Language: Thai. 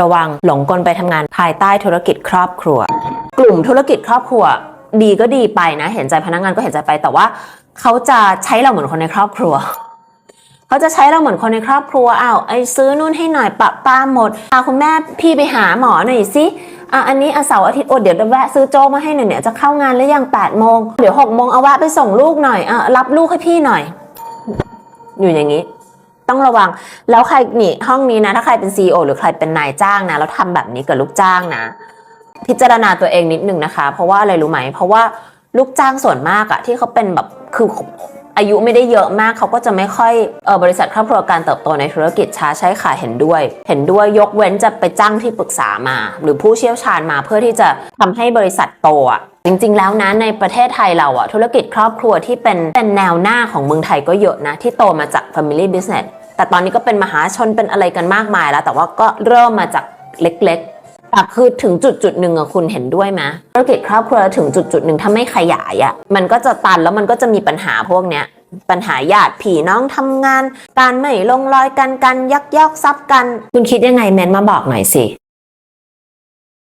ระวังหลงกลไปทำงานภายใต้ธุรกิจครอบครัว กลุ่มธุรกิจครอบครัว ดีก็ดีไปนะ เห็นใจพนักงานก็เห็นใจไป แต่ว่าเขาจะใช้เราเหมือนคนในครอบครัวเขาจะใช้เราเหมือนคนในครอบครัวอ้าวไอ้ซื้อนู่นให้หน่อยปะป้าหมดพาคุณแม่พี่ไปหาหมอหน่อยสิอะอันนี้อาเสาร์อาทิตย์โอดเดี๋ยวแวะซื้อโจ๊กมาให้หน่อยเนี่ยจะเข้างานแล้วยัง8ปดโมงเดี๋ยว6กโมงเอาแวะไปส่งลูกหน่อยอะรับลูกให้พี่หน่อย อยู่อย่างนี้ ต้องระวัง แล้วใครนี่ห้องนี้นะ ถ้าใครเป็น CEO หรือใครเป็นนายจ้างนะแล้วทำแบบนี้กับลูกจ้างนะ พิจารณาตัวเองนิดนึงนะคะ เพราะว่าอะไรรู้ไหม เพราะว่าลูกจ้างส่วนมากอะที่เขาเป็นแบบคืออายุไม่ได้เยอะมากเขาก็จะไม่ค่อยเออบริษัทครอบครัวการเติบโตในธุรกิจช้าใช้ขาเห็นด้วย เห็นด้วยยกเว้นจะไปจ้างที่ปรึกษามา หรือผู้เชี่ยวชาญมาเพื่อที่จะทำให้บริษัทโตอะจริงๆ แล้วนะในประเทศไทยเราอะธุรกิจครอบครัวที่เป็นเป็นแนวหน้าของเมืองไทยก็เยอะนะ ที่โตมาจาก Family Business แต่ตอนนี้ก็เป็นมหาชนเป็นอะไรกันมากมายแล้ว แต่ว่าก็เริ่มมาจากเล็กๆแต่คือถึงจุดจุดหนึ่งอะคุณเห็นด้วยไหมธุรกิจครอบครัวถึงจุดจุดหนึ่งถ้าไม่ขยายอะมันก็จะตันแล้วมันก็จะมีปัญหาพวกเนี้ยปัญหาญาติผีน้องทำงาน การไม่ลงรอยกันการยักยอกทรัพย์กัน คุณคิดยังไงเมนมาบอกหน่อยสิ